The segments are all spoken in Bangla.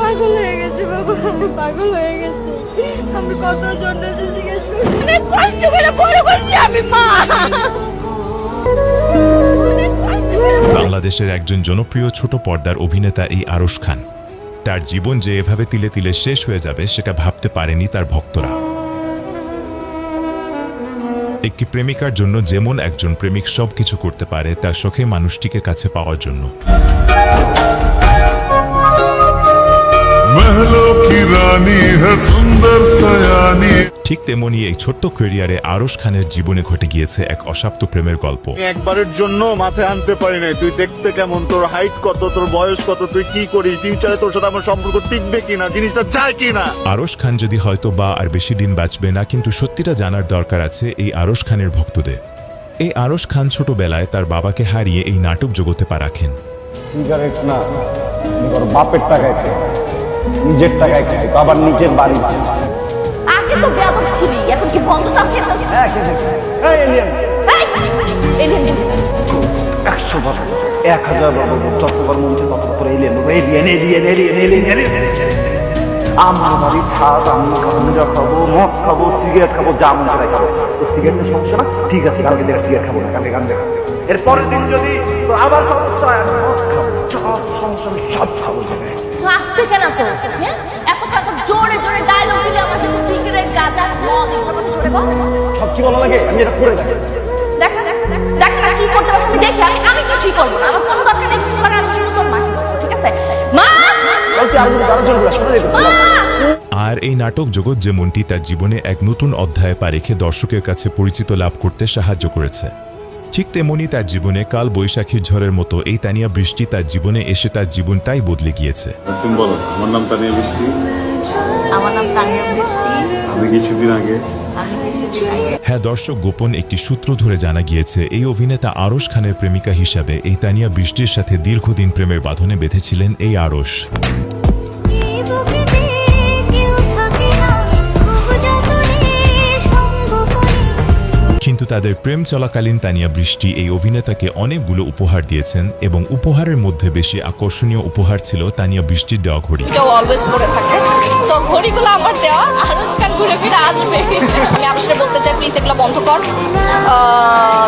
পাগল হয়ে গেছি বাবা, আমি পাগল হয়ে গেছি। আমি কত জনটা জিজ্ঞেস করছি অনেক কষ্ট করে বড় করছি আমি, মা। বাংলাদেশের একজন জনপ্রিয় ছোট পর্দার অভিনেতা এই আরশ খান। তার জীবন যে এভাবে তিলে তিলে শেষ হয়ে যাবে, সেটা ভাবতে পারেনি তার ভক্তরা। একটি প্রেমিকার জন্য যেমন একজন প্রেমিক সবকিছু করতে পারে, তার শখে মানুষটিকে কাছে পাওয়ার জন্য। ঠিক তেমনি এই ছোট্ট ক্যারিয়ারে আরশ খানের জীবনে ঘটে গিয়েছে এক অসাপ্ত প্রেমের গল্প। একবারের জন্য মাথায় আনতে পারি নাই। তুই দেখতে কেমন? তোর হাইট কত? তোর বয়স কত? তুই কি করিস? ফিউচারে তোর সাথে আমার সম্পর্ক টিকবে কিনা? জিনিসটা চায় কিনা? আরশ খান যদি হয়তো বা আর বেশি দিন বাঁচবে না কিন্তু সত্যিটা জানার দরকার আছে এই আরশ খানের ভক্তদের। এই আরশ খান ছোটবেলায় তার বাবাকে হারিয়ে এই নাটক জগতে পা রাখেন। সিগারেট না বাপের টাকায় নিজের টাকায় খায় বাবার নিজের বাড়ির ছিল আগে তো বেয়াদব ছিলি এখন কি বন্ধ তাও খেতে হ্যাঁ এই এলিয়ান একশো বার এক হাজার বার বলব, যতবার মন চায় ততবার এলিয়ান বলব alien alien alien alien alien আমার বাড়ির ছাদ আমি খাব মদ খাব সিগারেট খাব যা মন চায় খাব তো সিগারেটের সমস্যা না ঠিক আছে কালকে দেখে সিগারেট খাব না কালকে গাঞ্জা খাব এরপরের দিন যদি আবার সমস্যা হয় আমি মদ খাব সব সমস্যা আমি সব খাব তো আসতে কেন তো হ্যাঁ? এত এত জোরে জোরে ডায়লগ দিলে আমার কিন্তু সিগারেট গাঁজা মদ এসব কথা জোরে বল। সব কি ভালো লাগে? আমি এটা করে দেখি। দেখ দেখ দেখ না কি করতে পারছ আমি দেখি আমি আমি কিছুই করব না। আমার কোনো দরকার নেই কিছু করার আমি শুধু তোর মা। ঠিক আছে? মা! আর এই নাটক জগৎ যেমনটি তার জীবনে এক নতুন অধ্যায় পা রেখে দর্শকের কাছে পরিচিত লাভ করতে সাহায্য করেছে। ঠিক তেমনি তার জীবনে কাল বৈশাখীর ঝড়ের মতো এই তানিয়া বৃষ্টি তার জীবনে এসে তার জীবনটাই বদলে গিয়েছে। তুমি বলো আমার নাম তানিয়া বৃষ্টি। আমার নাম তানিয়া বৃষ্টি। আমি কিছুদিন আগে আমি কিছুদিন আগে হ্যাঁ দর্শক গোপন একটি সূত্র ধরে জানা গিয়েছে এই অভিনেতা আরশ খানের প্রেমিকা হিসাবে এই তানিয়া বৃষ্টির সাথে দীর্ঘদিন প্রেমের বাঁধনে বেঁধেছিলেন এই আরশ। কিন্তু তাদের প্রেম চলাকালীন তানিয়া বৃষ্টি এই অভিনেতাকে অনেকগুলো উপহার দিয়েছেন এবং উপহারের মধ্যে বেশি আকর্ষণীয় উপহার ছিল তানিয়া বৃষ্টির দেওয়া ঘড়ি। ঘড়িগুলো আমার দেওয়া ঘুরে ফিরে আসবে। আমি আনুষ্কান বলতে চাই প্লিজ এগুলো বন্ধ কর।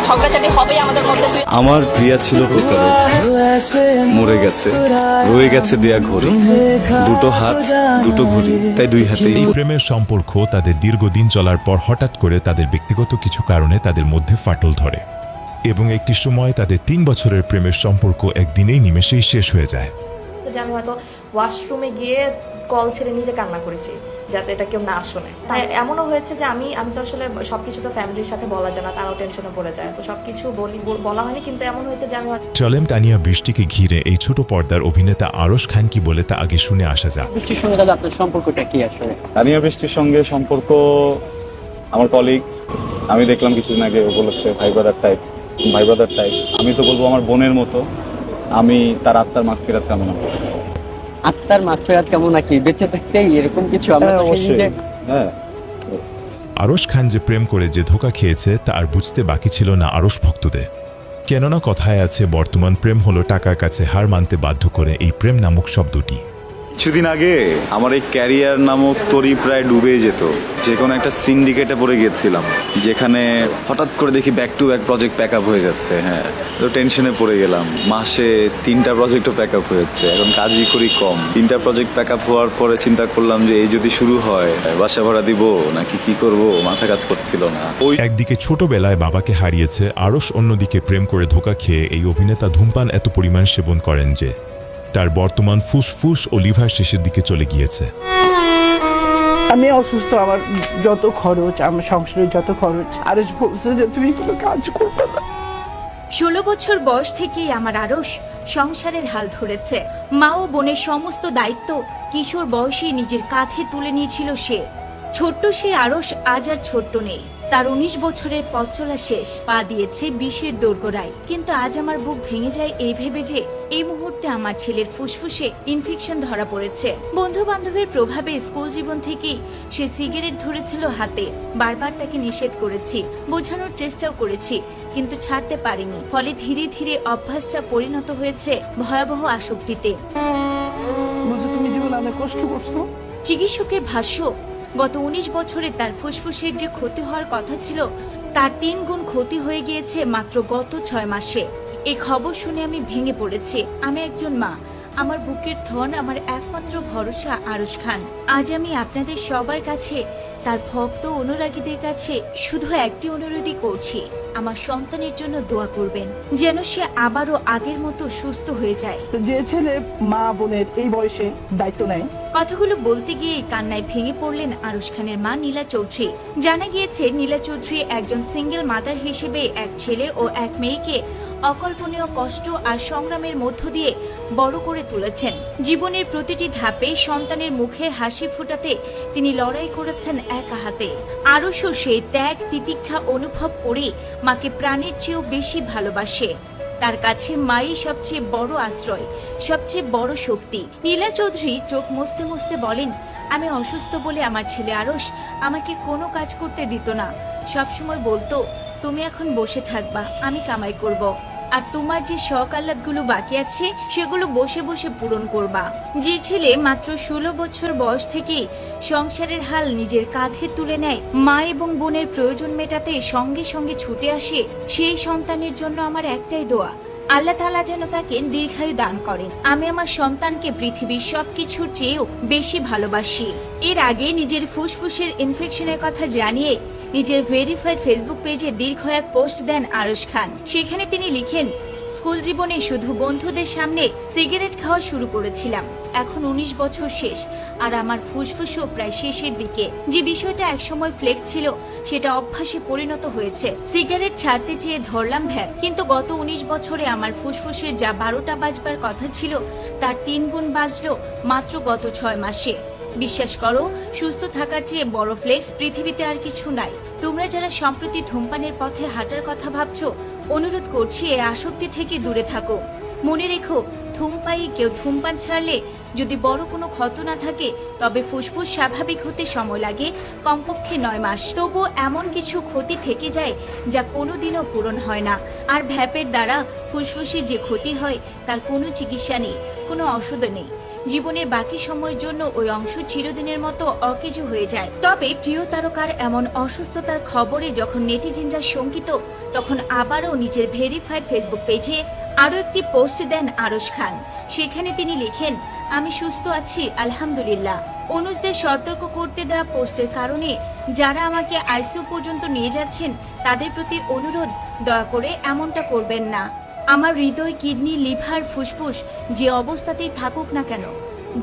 ঝগড়াঝাটি হবেই আমাদের মধ্যে আমার প্রিয়া ছিল প্রতারক মরে গেছে। রয়ে গেছে দেয়া ঘড়ি। দুটো হাত দুটো ঘড়ি তাই দুই হাতে এই প্রেমের সম্পর্ক তাদের দীর্ঘদিন চলার পর হঠাৎ করে তাদের ব্যক্তিগত কিছু কারণে তাদের মধ্যে ফাটল ধরে এবং একটি সময় তাদের তিন বছরের প্রেমের সম্পর্ক একদিনেই নিমেষেই শেষ হয়ে যায়। যে আমি হয়তো ওয়াশরুমে গিয়ে কল ছেড়ে নিজে কান্না করেছি যাতে এটা কেউ না শোনে। তাই। এমনও হয়েছে যে আমি আমি তো আসলে সবকিছু তো ফ্যামিলির সাথে বলা যায় না তারাও টেনশনে পড়ে যায়। তো সবকিছু বলি বলা হয়নি কিন্তু এমন হয়েছে যে আমি চলেম তানিয়া বৃষ্টিকে ঘিরে এই ছোট পর্দার অভিনেতা আরশ খান কি বলে তা আগে শুনে আসা যাক। বৃষ্টির সঙ্গে দাদা আপনার সম্পর্কটা কি আসলে? তানিয়া বৃষ্টির সঙ্গে সম্পর্ক আমার কলিগ আমি দেখলাম কিছুদিন আগে ও বলেছে ভাই ব্রাদার টাইপ ভাই ব্রাদার টাইপ আমি তো বলব আমার বোনের মতো আমি তার আত্মার মাগ ফেরাত কামনা করি। আত্মার মাগফিরাত কেমন নাকি বেঁচে থাকতেই এরকম কিছু আমরা হ্যাঁ তো অবশ্যই। হ্যাঁ। আরশ খান যে প্রেম করে যে ধোকা খেয়েছে তা আর বুঝতে বাকি ছিল না আরশ ভক্তদের। কেননা কথায় আছে বর্তমান প্রেম হলো টাকার কাছে হার মানতে বাধ্য করে এই প্রেম নামক শব্দটি। কিছুদিন আগে আমার এই ক্যারিয়ার নামক তরি প্রায় ডুবে যেত। যে কোনো একটা সিন্ডিকেটে পড়ে গিয়েছিলাম যেখানে হঠাৎ করে দেখি back to back project pack up হয়ে যাচ্ছে হ্যাঁ। তো টেনশনে পড়ে গেলাম। মাসে তিনটা প্রজেক্টও প্যাক আপ হয়েছে, এখন কাজই করি কম। তিনটা প্রজেক্ট প্যাক আপ হওয়ার পরে চিন্তা করলাম যে, এই যদি শুরু হয়, বাসা ভাড়া দিব, নাকি কি করব? মাথা কাজ করছিল না। ওই একদিকে ছোটবেলায় বাবাকে হারিয়েছে, আরশ অন্যদিকে প্রেম করে ধোকা খেয়ে এই অভিনেতা ধূমপান এত পরিমাণ সেবন করেন যে তার বর্তমান ফুসফুস ও লিভার শেষের দিকে চলে গিয়েছে। আমি অসুস্থ আমার যত খরচ আমার সংসারের যত খরচ আর বলছে যে তুমি কোনো কাজ করবে না। ষোলো বছর বয়স থেকেই আমার আরস সংসারের হাল ধরেছে। মা ও বোনের সমস্ত দায়িত্ব কিশোর বয়সে নিজের কাঁধে তুলে নিয়েছিল সে। ছোট্ট সে আরস আজ আর ছোট্ট নেই। তার উনিশ বছরের পথ চলা শেষ। পা দিয়েছে বিষের দোরগোড়ায়। কিন্তু আজ আমার বুক ভেঙে যায় এই ভেবে যে এই মুহূর্তে আমার ছেলের ফুসফুসে ইনফেকশন ধরা পড়েছে। বন্ধু বান্ধবের প্রভাবে স্কুল জীবন থেকেই সে সিগারেট ধরেছিল হাতে। বারবার তাকে নিষেধ করেছি। বোঝানোর চেষ্টাও করেছি কিন্তু ছাড়তে পারিনি। ফলে ধীরে ধীরে অভ্যাসটা পরিণত হয়েছে ভয়াবহ আসক্তিতে। তুমি জীবন অনেক কষ্ট করছ। চিকিৎসকের ভাষ্য গত উনিশ বছরে তার ফুসফুসের যে ক্ষতি হওয়ার কথা ছিল, তার তিন গুণ ক্ষতি হয়ে গিয়েছে মাত্র গত ছয় মাসে। এই খবর শুনে আমি ভেঙে পড়েছি। আমি একজন মা। আমার বুকের ধন, আমার একমাত্র ভরসা আরুষ খান। আজ আমি আপনাদের সবার কাছে তার ভক্ত অনুরাগীদের কাছে শুধু একটি অনুরোধই করছি আমার সন্তানের জন্য দোয়া করবেন যেন সে আবারও আগের মতো সুস্থ হয়ে যায়। যে ছেলে মা বোনের এই বয়সে দায়িত্ব নেয় কথাগুলো বলতে গিয়ে কান্নায় ভেঙে পড়লেন আরুষ খানের মা নীলা চৌধুরী। জানা গিয়েছে নীলা চৌধুরী একজন সিঙ্গেল মাদার হিসেবে এক ছেলে ও এক মেয়েকে অকল্পনীয় কষ্ট আর সংগ্রামের মধ্য দিয়ে বড় করে তুলেছেন। জীবনের প্রতিটি ধাপে সন্তানের মুখে হাসি ফোটাতে তিনি লড়াই করেছেন একা হাতে। আরশও সেই ত্যাগ, তিতিক্ষা অনুভব করে মাকে প্রাণের চেয়েও বেশি ভালোবাসে। তার কাছে মাই সবচেয়ে বড় আশ্রয়, সবচেয়ে বড় শক্তি। নীলা চৌধুরী চোখ মুছতে মুছতে বলেন, আমি অসুস্থ বলে আমার ছেলে আরস আমাকে কোনো কাজ করতে দিত না। সবসময় বলতো, তুমি এখন বসে থাকবা, আমি কামাই করব। আর তোমার যে শখ আহ্লাদগুলো বাকি আছে, সেগুলো বসে বসে পূরণ করবা। যে ছেলে মাত্র ষোলো বছর বয়স থেকেই সংসারের হাল নিজের কাঁধে তুলে নেয়, মা এবং বোনের প্রয়োজন মেটাতে সঙ্গে সঙ্গে ছুটে আসে, সেই সন্তানের জন্য আমার একটাই দোয়া। আল্লাহ তালা যেন তাকে দীর্ঘায়ু দান করেন। আমি আমার সন্তানকে পৃথিবীর সবকিছুর চেয়েও বেশি ভালোবাসি। এর আগে নিজের ফুসফুসের ইনফেকশনের কথা জানিয়ে নিজের ভেরিফাইড ফেসবুক পেজে দীর্ঘ এক পোস্ট দেন আরশ খান। সেখানে তিনি লিখেন স্কুল জীবনে শুধু বন্ধুদের সামনে সিগারেট খাওয়া শুরু করেছিলাম। এখন উনিশ বছর শেষ, আর আমার ফুসফুসও প্রায় শেষের দিকে। যে বিষয়টা একসময় ফ্লেক্স ছিল, সেটা অভ্যাসে পরিণত হয়েছে। সিগারেট ছাড়তে চেয়ে ধরলাম ভ্যাপ কিন্তু গত উনিশ বছরে আমার ফুসফুসের যা বারোটা বাজবার কথা ছিল, তার তিন গুণ বাজলো মাত্র গত ছয় মাসে। বিশ্বাস করো, সুস্থ থাকার চেয়ে বড় ফ্লেক্স পৃথিবীতে আর কিছু নাই। তোমরা যারা সম্প্রতি ধূমপানের পথে হাঁটার কথা ভাবছ অনুরোধ করছি এ আসক্তি থেকে দূরে থাকো। মনে রেখো ধূমপাই কেউ ধূমপান ছাড়লে যদি বড় কোনো ক্ষত না থাকে, তবে ফুসফুস স্বাভাবিক হতে সময় লাগে, কমপক্ষে নয় মাস। তবুও এমন কিছু ক্ষতি থেকে যায় যা কোনোদিনও পূরণ হয় না। আর ভ্যাপের দ্বারা ফুসফুসের যে ক্ষতি হয়, তার কোনো চিকিৎসা নেই, কোনো ওষুধও নেই। জীবনের বাকি সময়ের জন্য ওই অংশ চিরদিনের মতো অকেজো হয়ে যায়। তবে প্রিয় তারকার এমন অসুস্থতার খবরে যখন নেটিজেনরা শঙ্কিত, তখন আবারও নিজের ভেরিফাইড ফেসবুক পেজে আরও একটি পোস্ট দেন আরশ খান। সেখানে তিনি লিখেন, আমি সুস্থ আছি, আলহামদুলিল্লাহ। অনুজদের সতর্ক করতে দেওয়া পোস্টের কারণে যারা আমাকে আইসিউ পর্যন্ত নিয়ে যাচ্ছেন, তাদের প্রতি অনুরোধ, দয়া করে এমনটা করবেন না। আমার হৃদয় কিডনি লিভার ফুসফুস যে অবস্থাতেই থাকুক না কেন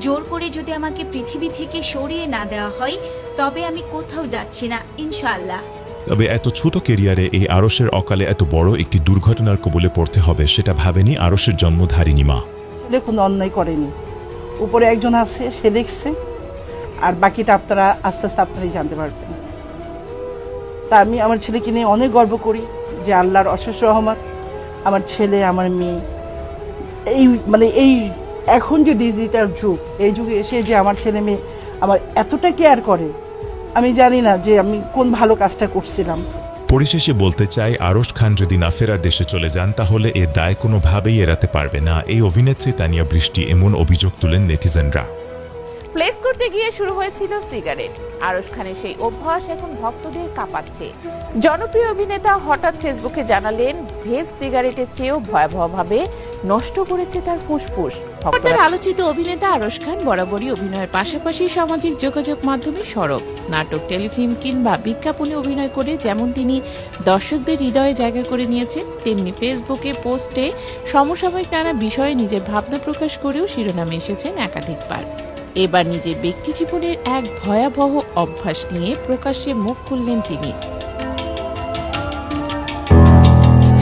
জোর করে যদি আমাকে পৃথিবী থেকে সরিয়ে না দেওয়া হয় তবে আমি কোথাও যাচ্ছি না ইনশাআল্লাহ। তবে এত ছোট কেরিয়ারে এই আরসের অকালে এত বড় একটি দুর্ঘটনার কবলে পড়তে হবে সেটা ভাবেনি আরসের জন্মধারিণী মা। ছেলে কোনো অন্যায় করেনি। উপরে একজন আছে সে দেখছে আর বাকিটা আপনারা আস্তে আস্তে আপনারাই জানতে পারবেন। তা আমি আমার ছেলেকে নিয়ে অনেক গর্ব করি যে আল্লাহর অশেষ রহমত আমার ছেলে, আমার মেয়ে। এই মানে এই এখন যে ডিজিটাল যুগ, এই যুগে এসে যে আমার ছেলে মেয়ে আমার এতটা কেয়ার করে, আমি জানি না যে আমি কোন ভালো কাজটা করছিলাম। পরিশেষে বলতে চাই, আরশ খান যদি না ফেরার দেশে চলে যান, তাহলে এর দায় কোনোভাবেই এড়াতে পারবে না। এই অভিনেত্রী তানিয়া বৃষ্টি এমন অভিযোগ তুলেন নেটিজেনরা। প্লেস করতে গিয়ে শুরু হয়েছিল সিগারেট। আরশ খানের সেই অভ্যাস এখন ভক্তদের কাঁপাচ্ছে। জনপ্রিয় অভিনেতা হঠাৎ ফেসবুকে জানালেন ভেব সিগারেটের চেয়েও ভয়াবহভাবে নষ্ট করেছে তার ফুসফুস। ভক্তরা আলোচিত অভিনেতা আরশ খান বরাবরই অভিনয়ের পাশাপাশি সামাজিক যোগাযোগ মাধ্যমে সরব। নাটক টেলিফিল্ম কিংবা বিজ্ঞাপনে অভিনয় করে যেমন তিনি দর্শকদের হৃদয়ে জায়গা করে নিয়েছেন তেমনি ফেসবুকে পোস্টে সমসাময়িক নানা বিষয়ে নিজের ভাবনা প্রকাশ করেও শিরোনামে এসেছেন একাধিকবার। এবার নিজের ব্যক্তি জীবনের এক ভয়াবহ অভ্যাস নিয়ে প্রকাশ্যে মুখ খুললেন তিনি।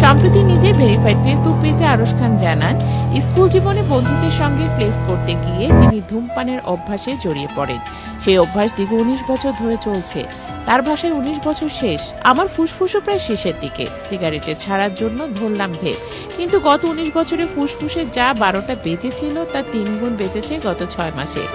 সম্প্রতি নিজের ভেরিফাইড ফেসবুক পেজে আরশ খান জানান, স্কুল জীবনে বন্ধুদের সঙ্গে প্লেস করতে গিয়ে তিনি ধূমপানের অভ্যাসে জড়িয়ে পড়েন। সেই অভ্যাস দীর্ঘ উনিশ বছর ধরে চলছে। তার ভাষায় উনিশ বছর শেষ। আমার ফুসফুসও প্রায় শেষের দিকে। সিগারেটে ছাড়ার জন্য ধরলাম ভেব কিন্তু গত উনিশ বছরে ফুসফুসে যা বারোটা বেঁচেছিল তা তিন গুণ বেঁচেছে গত ছয় মাসে।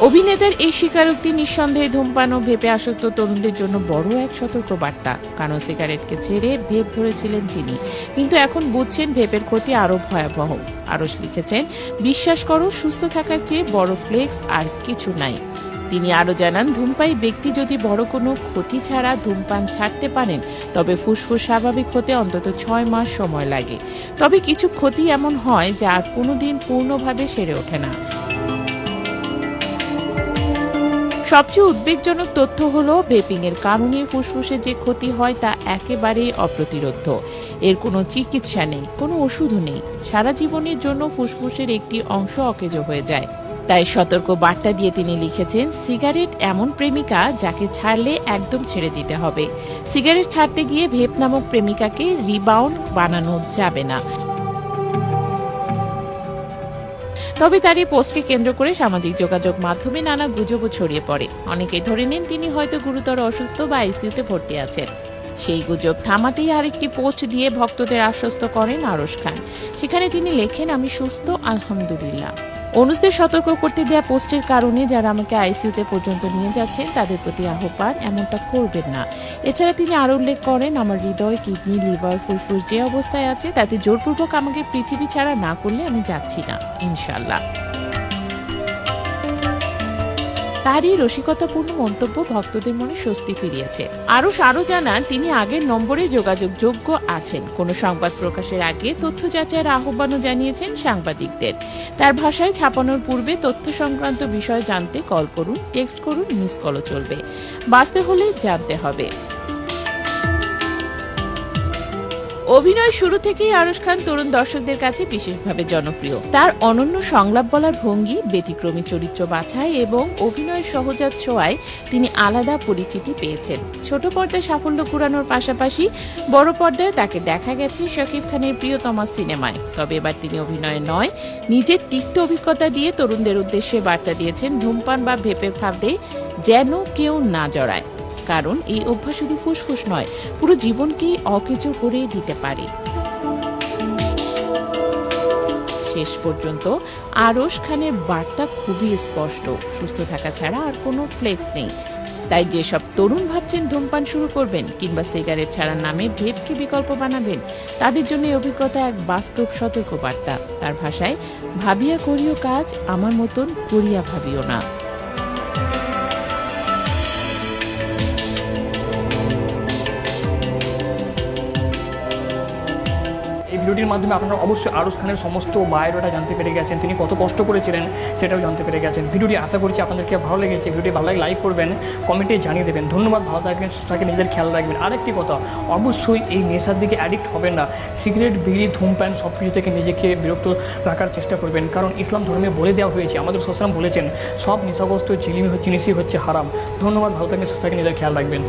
অভিনেতার এই স্বীকারোক্তি নিঃসন্দেহে ধূমপান ও ভেপে আসক্ত তরুণদের জন্য বড় এক সতর্ক বার্তা কারণ সিগারেটকে ছেড়ে ভেপ ধরেছিলেন তিনি। কিন্তু এখন বুঝছেন ভেপের ক্ষতি আরও ভয়াবহ। আরস লিখেছেন, বিশ্বাস করো, সুস্থ থাকার চেয়ে বড় ফ্লেক্স আর কিছু নাই। তিনি আরও জানান, ধূমপায়ী ব্যক্তি যদি বড় কোনো ক্ষতি ছাড়া ধূমপান ছাড়তে পারেন, তবে ফুসফুস স্বাভাবিক হতে অন্তত ছয় মাস সময় লাগে। তবে কিছু ক্ষতি এমন হয় যা আর কোনোদিন পূর্ণভাবে সেরে ওঠে না। সবচেয়ে উদ্বেগজনক তথ্য হলো ভেপিং এর কারণে ফুসফুসে যে ক্ষতি হয় তা একেবারেই অপ্রতিরোধ্য। এর কোনো চিকিৎসা নেই, কোনো ওষুধও নেই। সারা জীবনের জন্য ফুসফুসের একটি অংশ অকেজ হয়ে যায়। তাই সতর্ক বার্তা দিয়ে তিনি লিখেছেন, সিগারেট এমন প্রেমিকা যাকে ছাড়লে একদম ছেড়ে দিতে হবে। সিগারেট ছাড়তে গিয়ে ভেপ নামক প্রেমিকাকে রিবাউন্ড বানানো যাবে না। তবে তার এই পোস্টকে কেন্দ্র করে সামাজিক যোগাযোগ মাধ্যমে নানা গুজবও ছড়িয়ে পড়ে। অনেকে ধরে নেন, তিনি হয়তো গুরুতর অসুস্থ বা আইসিইউতে ভর্তি আছেন। সেই গুজব থামাতেই আরেকটি পোস্ট দিয়ে ভক্তদের আশ্বস্ত করেন আরশ খান। সেখানে তিনি লেখেন, আমি সুস্থ, আলহামদুলিল্লাহ। অনুজদের সতর্ক করতে দেওয়া পোস্টের কারণে যারা আমাকে আইসিইউতে পর্যন্ত নিয়ে যাচ্ছেন, তাদের প্রতি আহ্বান, এমনটা করবেন না। এছাড়া তিনি আরও উল্লেখ করেন, আমার হৃদয়, কিডনি, লিভার ফুসফুস যে অবস্থায় আছে, তাতে জোরপূর্বক আমাকে পৃথিবী ছাড়া না করলে আমি যাচ্ছি না ইনশাল্লাহ তারই রসিকতাপূর্ণ মন্তব্য ভক্তদের মনে স্বস্তি ফিরিয়েছে। আরও আরও জানান, তিনি আগের নম্বরে যোগাযোগ যোগ্য আছেন। কোনো সংবাদ প্রকাশের আগে তথ্য যাচাইয়ের আহ্বানও জানিয়েছেন সাংবাদিকদের। তার ভাষায় ছাপানোর পূর্বে তথ্য সংক্রান্ত বিষয় জানতে কল করুন, টেক্সট করুন, মিস কলও চলবে। বাঁচতে হলে জানতে হবে। অভিনয় শুরু থেকেই আরশ খান তরুণ দর্শকদের কাছে বিশেষভাবে জনপ্রিয়। তার অনন্য সংলাপ বলার ভঙ্গি, ব্যতিক্রমী চরিত্র বাছাই এবং অভিনয়ের সহজাত ছোঁয়ায় তিনি আলাদা পরিচিতি পেয়েছেন। ছোট পর্দায় সাফল্য কুড়ানোর পাশাপাশি বড় পর্দায় তাকে দেখা গেছে শাকিব খানের প্রিয়তমা সিনেমায়। তবে এবার তিনি অভিনয়ে নয় নিজের তিক্ত অভিজ্ঞতা দিয়ে তরুণদের উদ্দেশ্যে বার্তা দিয়েছেন ধূমপান বা ভেপের ফাঁদে যেন কেউ না জড়ায়। কারণ এই অভ্যাস শুধু ফুসফুস নয়, পুরো জীবনকেই অকেজো করে দিতে পারে। শেষ পর্যন্ত আরশ খানের বার্তা খুবই স্পষ্ট, সুস্থ থাকা ছাড়া আর কোনো ফ্লেক্স নেই। তাই যেসব তরুণ ভাবছেন ধূমপান শুরু করবেন কিংবা সিগারেট ছাড়ার নামে ভেপকে বিকল্প বানাবেন, তাদের জন্য এই অভিজ্ঞতা এক বাস্তব সতর্ক বার্তা তার ভাষায়, ভাবিয়া করিও কাজ, আমার মতন করিয়া ভাবিও না। ভিডিওটির মাধ্যমে আপনারা অবশ্যই আরুষ খানের সমস্ত বায়োডাটা জানতে পেরে গেছেন। তিনি কত কষ্ট করেছিলেন সেটাও জানতে পেরে গেছেন। ভিডিওটি আশা করছি আপনাদেরকে ভালো লেগেছে। ভিডিওটি ভালো লাগে লাইক করবেন, কমেন্টে জানিয়ে দেবেন। ধন্যবাদ, ভালো থাকবেন সুস্থ নিজের খেয়াল রাখবেন। আরেকটি কথা, অবশ্যই এই নেশার দিকে অ্যাডিক্ট হবেন না। সিগারেট, বিড়ি, ধূমপান সব কিছু থেকে নিজেকে বিরক্ত রাখার চেষ্টা করবেন। কারণ ইসলাম ধর্মে বলে দেওয়া হয়েছে, আমাদের সোসালাম বলেছেন, সব নেশাগ্রস্ত জিনিসই হচ্ছে হারাম। ধন্যবাদ, ভালো থাকবেন সুস্থ নিজের খেয়াল রাখবেন।